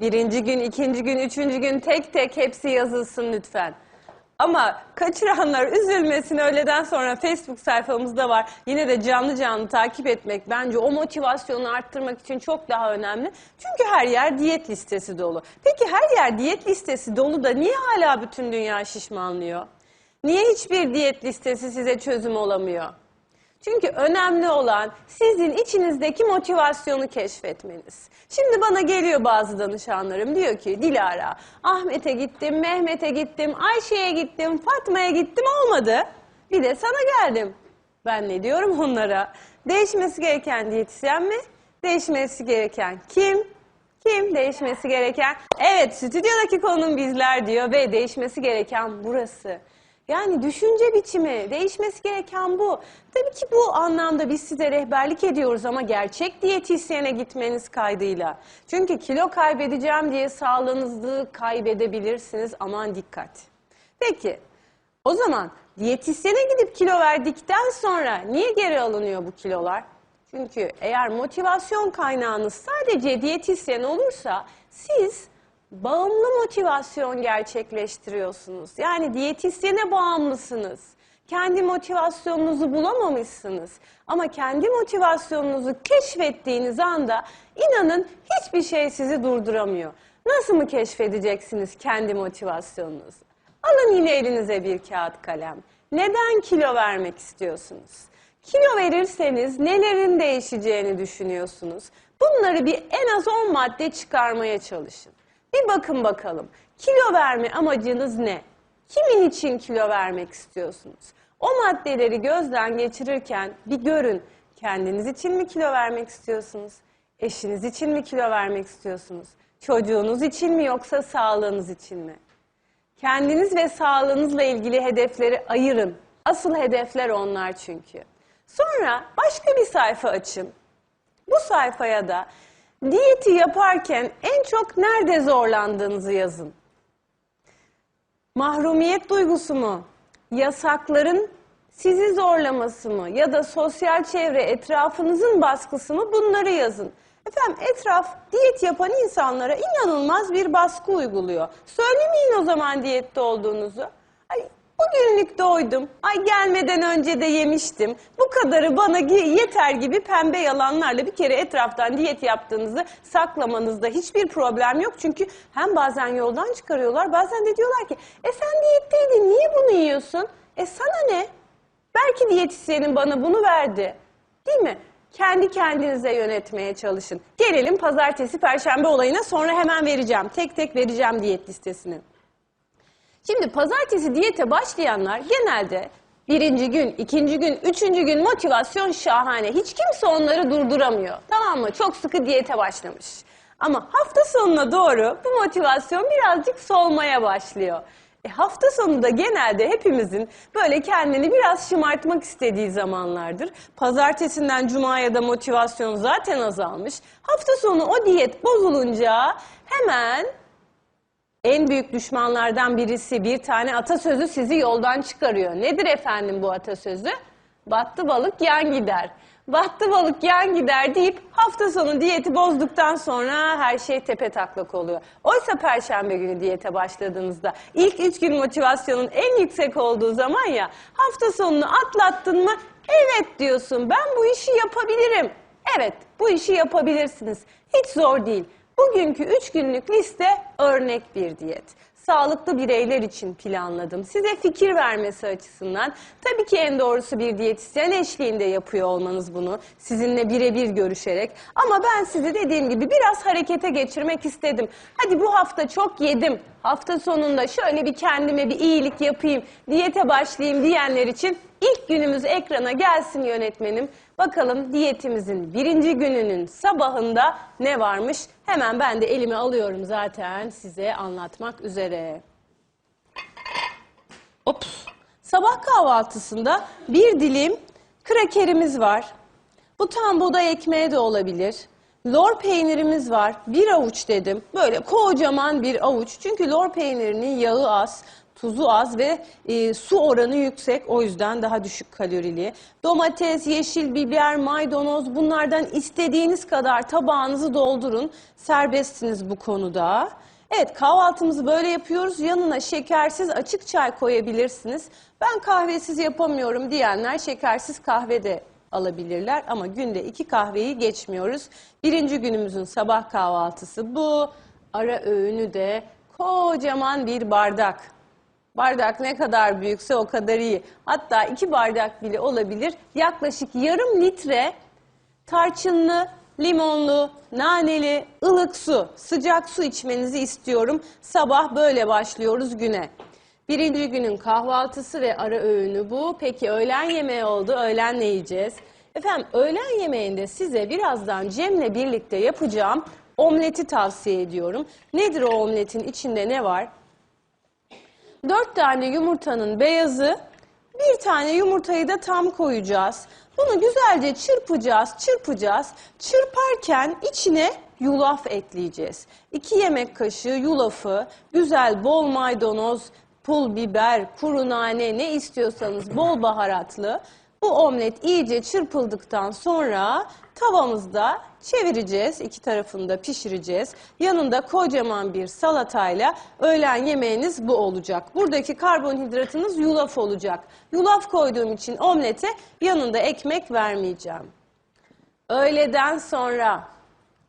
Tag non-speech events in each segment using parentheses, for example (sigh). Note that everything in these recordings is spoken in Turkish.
Birinci gün, ikinci gün, üçüncü gün tek tek hepsi yazılsın lütfen. Ama kaçıranlar üzülmesin öğleden sonra Facebook sayfamızda var. Yine de canlı canlı takip etmek bence o motivasyonu arttırmak için çok daha önemli. Çünkü her yer diyet listesi dolu. Peki her yer diyet listesi dolu da niye hala bütün dünya şişmanlıyor? Niye hiçbir diyet listesi size çözüm olamıyor? Çünkü önemli olan sizin içinizdeki motivasyonu keşfetmeniz. Şimdi bana geliyor bazı danışanlarım diyor ki Dilara, Ahmet'e gittim, Mehmet'e gittim, Ayşe'ye gittim, Fatma'ya gittim olmadı. Bir de sana geldim. Ben ne diyorum onlara? Değişmesi gereken diyetisyen mi? Değişmesi gereken kim? Kim değişmesi gereken? Evet stüdyodaki konum bizler diyor ve değişmesi gereken burası. Yani düşünce biçimi değişmesi gereken bu. Tabii ki bu anlamda biz size rehberlik ediyoruz ama gerçek diyetisyene gitmeniz kaydıyla. Çünkü kilo kaybedeceğim diye sağlığınızı kaybedebilirsiniz. Aman dikkat. Peki o zaman diyetisyene gidip kilo verdikten sonra niye geri alınıyor bu kilolar? Çünkü eğer motivasyon kaynağınız sadece diyetisyen olursa siz bağımlı motivasyon gerçekleştiriyorsunuz. Yani diyetisyene bağımlısınız. Kendi motivasyonunuzu bulamamışsınız. Ama kendi motivasyonunuzu keşfettiğiniz anda inanın hiçbir şey sizi durduramıyor. Nasıl mı keşfedeceksiniz kendi motivasyonunuzu? Alın yine elinize bir kağıt kalem. Neden kilo vermek istiyorsunuz? Kilo verirseniz nelerin değişeceğini düşünüyorsunuz? Bunları bir en az 10 madde çıkarmaya çalışın. Bir bakın bakalım. Kilo verme amacınız ne? Kimin için kilo vermek istiyorsunuz? O maddeleri gözden geçirirken bir görün. Kendiniz için mi kilo vermek istiyorsunuz? Eşiniz için mi kilo vermek istiyorsunuz? Çocuğunuz için mi yoksa sağlığınız için mi? Kendiniz ve sağlığınızla ilgili hedefleri ayırın. Asıl hedefler onlar çünkü. Sonra başka bir sayfa açın. Bu sayfaya da diyeti yaparken en çok nerede zorlandığınızı yazın. Mahrumiyet duygusu mu? Yasakların sizi zorlaması mı? Ya da sosyal çevre etrafınızın baskısı mı? Bunları yazın. Efendim etraf diyet yapan insanlara inanılmaz bir baskı uyguluyor. Söylemeyin o zaman diyette olduğunuzu. Ay, bugünlük doydum. Ay gelmeden önce de yemiştim. Bu kadarı bana yeter gibi pembe yalanlarla bir kere etraftan diyet yaptığınızı saklamanızda hiçbir problem yok. Çünkü hem bazen yoldan çıkarıyorlar bazen de diyorlar ki e sen diyetteydin niye bunu yiyorsun? E sana ne? Belki diyetisyenin bana bunu verdi. Değil mi? Kendi kendinize yönetmeye çalışın. Gelelim pazartesi, perşembe olayına sonra hemen vereceğim. Tek tek vereceğim diyet listesini. Şimdi pazartesi diyete başlayanlar genelde birinci gün, ikinci gün, üçüncü gün motivasyon şahane. Hiç kimse onları durduramıyor. Tamam mı? Çok sıkı diyete başlamış. Ama hafta sonuna doğru bu motivasyon birazcık solmaya başlıyor. E hafta sonu da genelde hepimizin böyle kendini biraz şımartmak istediği zamanlardır. Pazartesinden cumaya da motivasyon zaten azalmış. Hafta sonu o diyet bozulunca hemen en büyük düşmanlardan birisi bir tane atasözü sizi yoldan çıkarıyor. Nedir efendim bu atasözü? Battı balık yan gider. Battı balık yan gider deyip hafta sonu diyeti bozduktan sonra her şey tepe taklak oluyor. Oysa perşembe günü diyete başladığınızda ilk üç gün motivasyonun en yüksek olduğu zaman ya hafta sonunu atlattın mı evet diyorsun ben bu işi yapabilirim. Evet bu işi yapabilirsiniz. Hiç zor değil. Bugünkü 3 günlük liste örnek bir diyet. Sağlıklı bireyler için planladım. Size fikir vermesi açısından tabii ki en doğrusu bir diyetisyen eşliğinde yapıyor olmanız bunu. Sizinle birebir görüşerek. Ama ben sizi dediğim gibi biraz harekete geçirmek istedim. Hadi bu hafta çok yedim. Hafta sonunda şöyle bir kendime bir iyilik yapayım, diyete başlayayım diyenler için ilk günümüz ekrana gelsin yönetmenim. Bakalım diyetimizin birinci gününün sabahında ne varmış? Hemen ben de elime alıyorum zaten size anlatmak üzere. Ops. Sabah kahvaltısında bir dilim krakerimiz var. Bu tam buğday ekmeği de olabilir. Lor peynirimiz var. Bir avuç dedim. Böyle kocaman bir avuç. Çünkü lor peynirinin yağı az, tuzu az ve e, su oranı yüksek. O yüzden daha düşük kalorili. Domates, yeşil biber, maydanoz bunlardan istediğiniz kadar tabağınızı doldurun. Serbestsiniz bu konuda. Evet kahvaltımızı böyle yapıyoruz. Yanına şekersiz açık çay koyabilirsiniz. Ben kahvesiz yapamıyorum diyenler şekersiz kahve de alabilirler. Ama günde iki kahveyi geçmiyoruz. Birinci günümüzün sabah kahvaltısı bu. Ara öğünü de kocaman bir bardak. Bardak ne kadar büyükse o kadar iyi. Hatta iki bardak bile olabilir. Yaklaşık yarım litre tarçınlı, limonlu, naneli, ılık su, sıcak su içmenizi istiyorum. Sabah böyle başlıyoruz güne. Birinci günün kahvaltısı ve ara öğünü bu. Peki öğlen yemeği oldu. Öğlen ne yiyeceğiz? Efendim öğlen yemeğinde size birazdan Cem'le birlikte yapacağım omleti tavsiye ediyorum. Nedir o omletin içinde ne var? Dört tane yumurtanın beyazı, bir tane yumurtayı da tam koyacağız. Bunu güzelce çırpacağız, çırpacağız. Çırparken içine yulaf ekleyeceğiz. İki yemek kaşığı yulafı, güzel bol maydanoz, pul biber, kuru nane ne istiyorsanız bol baharatlı. Bu omlet iyice çırpıldıktan sonra tavamızda çevireceğiz. iki tarafını da pişireceğiz. Yanında kocaman bir salatayla öğlen yemeğiniz bu olacak. Buradaki karbonhidratınız yulaf olacak. Yulaf koyduğum için omlete yanında ekmek vermeyeceğim. Öğleden sonra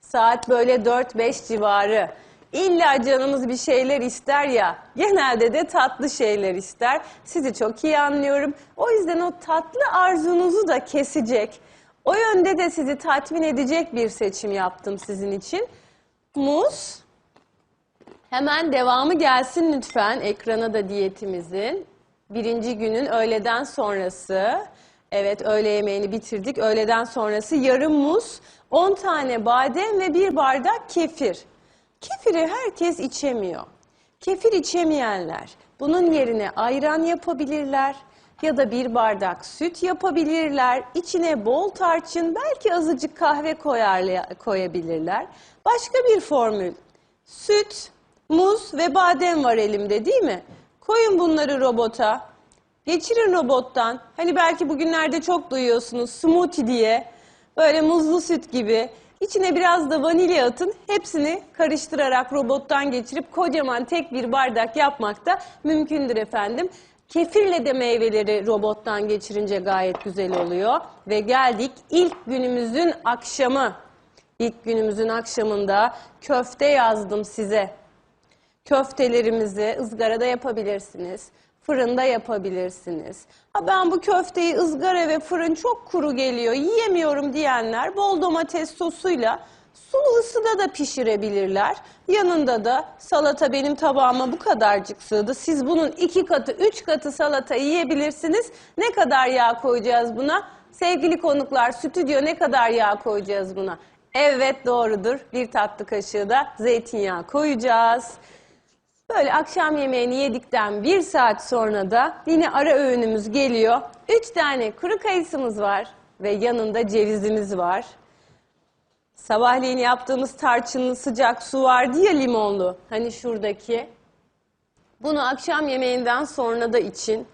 saat böyle 4-5 civarı illa canımız bir şeyler ister ya genelde de tatlı şeyler ister. Sizi çok iyi anlıyorum. O yüzden o tatlı arzunuzu da kesecek. O yönde de sizi tatmin edecek bir seçim yaptım sizin için. Muz. Hemen devamı gelsin lütfen ekrana da diyetimizin. Birinci günün öğleden sonrası. Evet öğle yemeğini bitirdik. Öğleden sonrası yarım muz, 10 tane badem ve bir bardak kefir. Kefiri herkes içemiyor. Kefir içemeyenler bunun yerine ayran yapabilirler ya da bir bardak süt yapabilirler. İçine bol tarçın belki azıcık kahve koyabilirler. Başka bir formül. Süt, muz ve badem var elimde değil mi? Koyun bunları robota. Geçirin robottan. Hani belki bugünlerde çok duyuyorsunuz smoothie diye. Böyle muzlu süt gibi. İçine biraz da vanilya atın. Hepsini karıştırarak robottan geçirip kocaman tek bir bardak yapmak da mümkündür efendim. Kefirle de meyveleri robottan geçirince gayet güzel oluyor. Ve geldik ilk günümüzün akşamı. İlk günümüzün akşamında köfte yazdım size. Köftelerimizi ızgarada yapabilirsiniz. Fırında yapabilirsiniz. Ha ben bu köfteyi ızgara ve fırın çok kuru geliyor, yiyemiyorum diyenler bol domates sosuyla sulu ısıda da pişirebilirler. Yanında da salata benim tabağıma bu kadarcık sığdı. Siz bunun iki katı, üç katı salata yiyebilirsiniz. Ne kadar yağ koyacağız buna? Sevgili konuklar, stüdyo ne kadar yağ koyacağız buna? Evet doğrudur. Bir tatlı kaşığı da zeytinyağı koyacağız. Böyle akşam yemeğini yedikten bir saat sonra da yine ara öğünümüz geliyor. Üç tane kuru kayısımız var ve yanında cevizimiz var. Sabahleyin yaptığımız tarçınlı sıcak su vardı ya limonlu. Hani şuradaki. Bunu akşam yemeğinden sonra da için.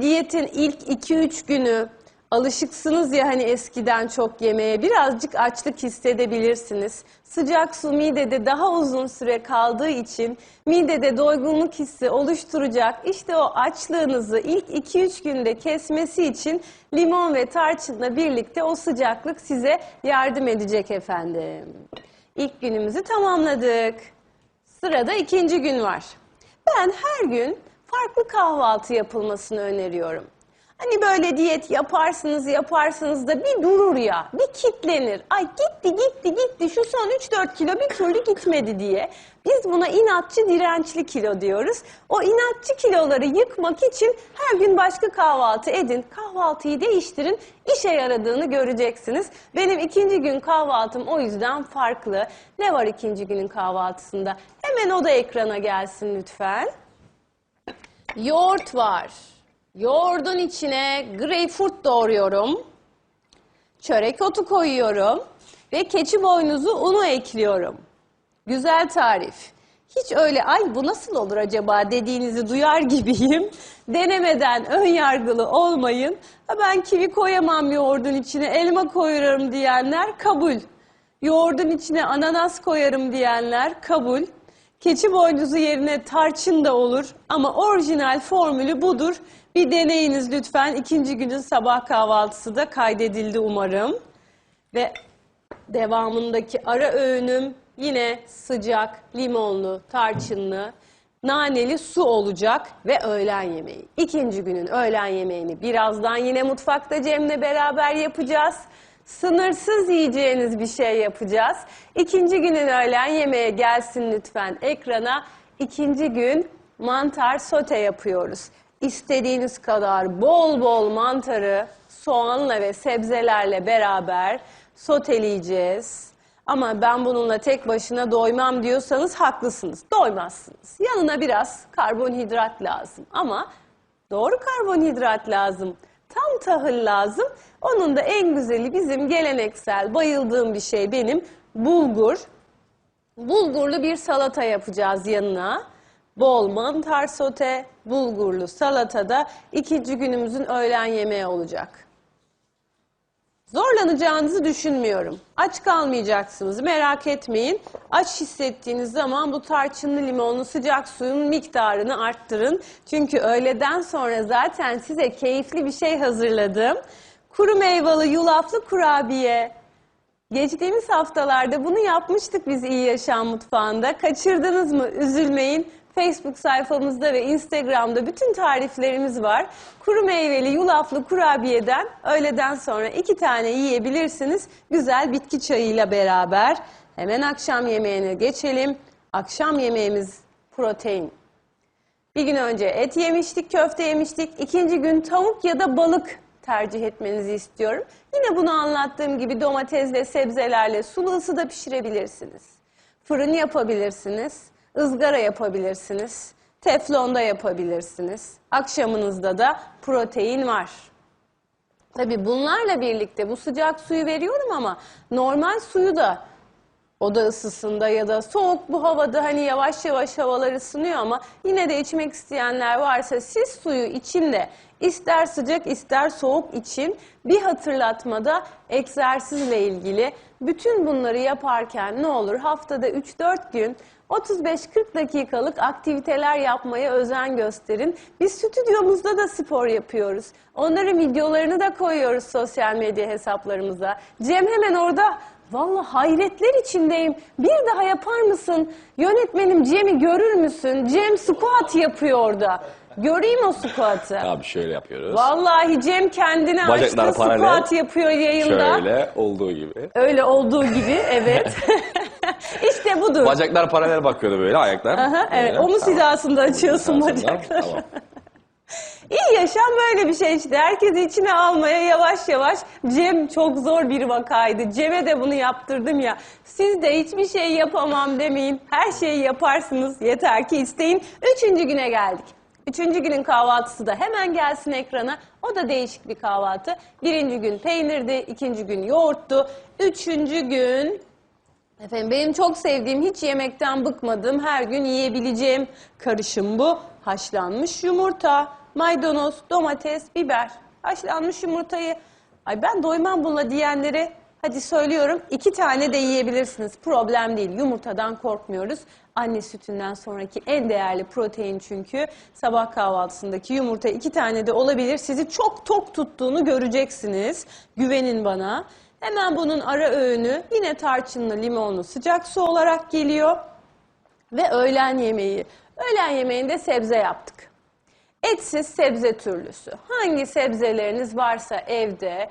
Diyetin ilk 2-3 günü alışıksınız ya hani eskiden çok yemeye birazcık açlık hissedebilirsiniz. Sıcak su midede daha uzun süre kaldığı için midede doygunluk hissi oluşturacak. İşte o açlığınızı ilk 2-3 günde kesmesi için limon ve tarçınla birlikte o sıcaklık size yardım edecek efendim. İlk günümüzü tamamladık. Sırada ikinci gün var. Ben her gün farklı kahvaltı yapılmasını öneriyorum. Hani böyle diyet yaparsınız yaparsınız da bir durur ya, bir kitlenir. Ay gitti gitti gitti şu son 3-4 kilo bir türlü gitmedi diye. Biz buna inatçı dirençli kilo diyoruz. O inatçı kiloları yıkmak için her gün başka kahvaltı edin. Kahvaltıyı değiştirin, işe yaradığını göreceksiniz. Benim ikinci gün kahvaltım o yüzden farklı. Ne var ikinci günün kahvaltısında? Hemen o da ekrana gelsin lütfen. Yoğurt var. Yoğurdun içine greyfurt doğruyorum. Çörek otu koyuyorum. Ve keçi boynuzu unu ekliyorum. Güzel tarif. Hiç öyle ay bu nasıl olur acaba dediğinizi duyar gibiyim. (laughs) Denemeden ön yargılı olmayın. Ben kivi koyamam yoğurdun içine, elma koyarım diyenler kabul. Yoğurdun içine ananas koyarım diyenler kabul. Keçi boynuzu yerine tarçın da olur ama orijinal formülü budur. Bir deneyiniz lütfen. İkinci günün sabah kahvaltısı da kaydedildi umarım. Ve devamındaki ara öğünüm yine sıcak, limonlu, tarçınlı, naneli su olacak ve öğlen yemeği. İkinci günün öğlen yemeğini birazdan yine mutfakta Cem'le beraber yapacağız. Sınırsız yiyeceğiniz bir şey yapacağız. İkinci günün öğlen yemeğe gelsin lütfen ekrana. İkinci gün mantar sote yapıyoruz. İstediğiniz kadar bol bol mantarı soğanla ve sebzelerle beraber soteleyeceğiz. Ama ben bununla tek başına doymam diyorsanız haklısınız. Doymazsınız. Yanına biraz karbonhidrat lazım. Ama doğru karbonhidrat lazım. Tam tahıl lazım. Onun da en güzeli bizim geleneksel bayıldığım bir şey benim bulgur. Bulgurlu bir salata yapacağız yanına. Bol mantar sote, bulgurlu salatada ikinci günümüzün öğlen yemeği olacak. Zorlanacağınızı düşünmüyorum. Aç kalmayacaksınız merak etmeyin. Aç hissettiğiniz zaman bu tarçınlı limonlu sıcak suyun miktarını arttırın. Çünkü öğleden sonra zaten size keyifli bir şey hazırladım. Kuru meyveli yulaflı kurabiye. Geçtiğimiz haftalarda bunu yapmıştık biz İyi Yaşam Mutfağı'nda. Kaçırdınız mı? Üzülmeyin. Facebook sayfamızda ve Instagram'da bütün tariflerimiz var. Kuru meyveli yulaflı kurabiyeden öğleden sonra iki tane yiyebilirsiniz. Güzel bitki çayıyla beraber. Hemen akşam yemeğine geçelim. Akşam yemeğimiz protein. Bir gün önce et yemiştik, köfte yemiştik. İkinci gün tavuk ya da balık tercih etmenizi istiyorum. Yine bunu anlattığım gibi domatesle, sebzelerle sulu ısıda pişirebilirsiniz. Fırın yapabilirsiniz, ızgara yapabilirsiniz, teflonda yapabilirsiniz. Akşamınızda da protein var. Tabii bunlarla birlikte bu sıcak suyu veriyorum ama normal suyu da oda ısısında ya da soğuk bu havada hani yavaş yavaş havalar ısınıyor ama yine de içmek isteyenler varsa siz suyu içinde ister sıcak ister soğuk için bir hatırlatmada egzersizle ilgili bütün bunları yaparken ne olur haftada 3-4 gün 35-40 dakikalık aktiviteler yapmaya özen gösterin. Biz stüdyomuzda da spor yapıyoruz. Onların videolarını da koyuyoruz sosyal medya hesaplarımıza. Cem hemen orada Vallahi hayretler içindeyim. Bir daha yapar mısın? Yönetmenim Cem'i görür müsün? Cem squat yapıyor orada. Göreyim o squat'ı. Abi şöyle yapıyoruz. Vallahi Cem kendine Bacaklar açtı paralel. squat yapıyor yayında. Şöyle olduğu gibi. Öyle olduğu gibi evet. (laughs) işte budur. Bacaklar paralel bakıyordu böyle ayaklar. Aha, evet, Böyle. omuz hizasında açıyorsun Tamam, bacakları. Tamam. İyi yaşam böyle bir şey işte. Herkesi içine almaya yavaş yavaş. Cem çok zor bir vakaydı. Cem'e de bunu yaptırdım ya. Siz de hiçbir şey yapamam demeyin. Her şeyi yaparsınız. Yeter ki isteyin. Üçüncü güne geldik. Üçüncü günün kahvaltısı da hemen gelsin ekrana. O da değişik bir kahvaltı. Birinci gün peynirdi, ikinci gün yoğurttu. Üçüncü gün Efendim benim çok sevdiğim, hiç yemekten bıkmadığım, her gün yiyebileceğim karışım bu. Haşlanmış yumurta, maydanoz, domates, biber. Haşlanmış yumurtayı, ay ben doymam bununla diyenlere hadi söylüyorum iki tane de yiyebilirsiniz. Problem değil, yumurtadan korkmuyoruz. Anne sütünden sonraki en değerli protein çünkü. Sabah kahvaltısındaki yumurta iki tane de olabilir. Sizi çok tok tuttuğunu göreceksiniz. Güvenin bana. Hemen bunun ara öğünü yine tarçınlı limonlu sıcak su olarak geliyor. Ve öğlen yemeği. Öğlen yemeğinde sebze yaptık. Etsiz sebze türlüsü. Hangi sebzeleriniz varsa evde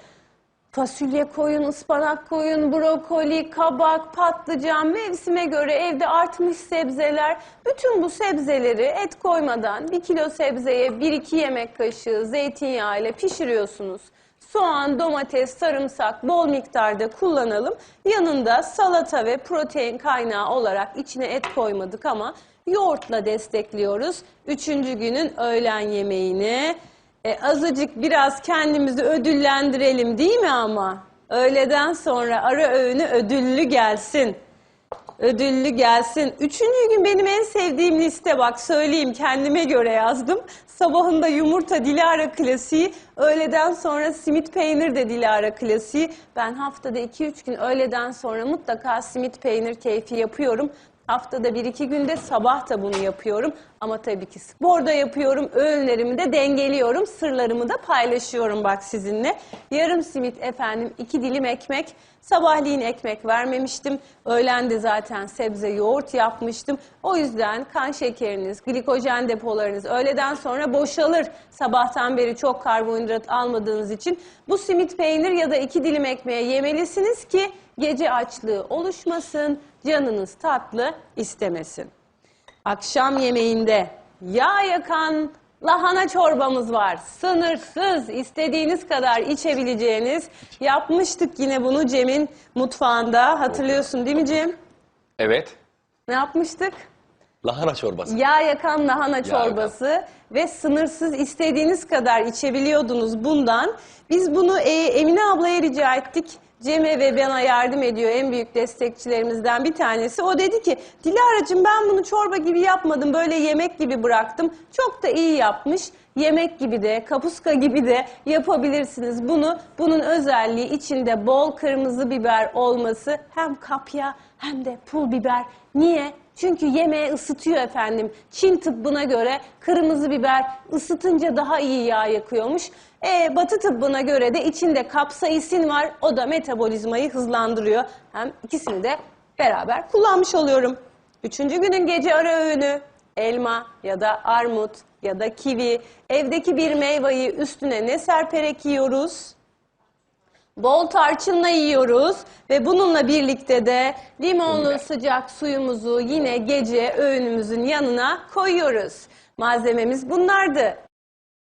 fasulye koyun, ıspanak koyun, brokoli, kabak, patlıcan, mevsime göre evde artmış sebzeler. Bütün bu sebzeleri et koymadan bir kilo sebzeye 1-2 yemek kaşığı zeytinyağı ile pişiriyorsunuz. Soğan, domates, sarımsak bol miktarda kullanalım. Yanında salata ve protein kaynağı olarak içine et koymadık ama yoğurtla destekliyoruz. Üçüncü günün öğlen yemeğini. E, azıcık biraz kendimizi ödüllendirelim değil mi ama? Öğleden sonra ara öğünü ödüllü gelsin. Ödüllü gelsin. Üçüncü gün benim en sevdiğim liste bak söyleyeyim kendime göre yazdım. Sabahında yumurta Dilara klasiği, öğleden sonra simit peynir de Dilara klasiği. Ben haftada 2-3 gün öğleden sonra mutlaka simit peynir keyfi yapıyorum. Haftada bir iki günde sabah da bunu yapıyorum. Ama tabii ki spor da yapıyorum. Öğünlerimi de dengeliyorum. Sırlarımı da paylaşıyorum bak sizinle. Yarım simit efendim, iki dilim ekmek. Sabahleyin ekmek vermemiştim. Öğlen de zaten sebze yoğurt yapmıştım. O yüzden kan şekeriniz, glikojen depolarınız öğleden sonra boşalır. Sabahtan beri çok karbonhidrat almadığınız için bu simit peynir ya da iki dilim ekmeği yemelisiniz ki gece açlığı oluşmasın, canınız tatlı istemesin. Akşam yemeğinde yağ yakan lahana çorbamız var. Sınırsız istediğiniz kadar içebileceğiniz. Yapmıştık yine bunu Cem'in mutfağında. Hatırlıyorsun değil mi Cem? Evet. Ne yapmıştık? Lahana çorbası. Yağ yakan lahana yakan. çorbası ve sınırsız istediğiniz kadar içebiliyordunuz bundan. Biz bunu e, Emine ablaya rica ettik. Cem'e ve bana yardım ediyor en büyük destekçilerimizden bir tanesi. O dedi ki Dilara'cığım ben bunu çorba gibi yapmadım böyle yemek gibi bıraktım. Çok da iyi yapmış. Yemek gibi de kapuska gibi de yapabilirsiniz bunu. Bunun özelliği içinde bol kırmızı biber olması hem kapya hem de pul biber. Niye? Çünkü yemeği ısıtıyor efendim. Çin tıbbına göre kırmızı biber ısıtınca daha iyi yağ yakıyormuş. E, batı tıbbına göre de içinde kapsaisin var. O da metabolizmayı hızlandırıyor. Hem ikisini de beraber kullanmış oluyorum. Üçüncü günün gece ara öğünü elma ya da armut ya da kivi. Evdeki bir meyveyi üstüne ne serperek yiyoruz? Bol tarçınla yiyoruz ve bununla birlikte de limonlu sıcak suyumuzu yine gece öğünümüzün yanına koyuyoruz. Malzememiz bunlardı.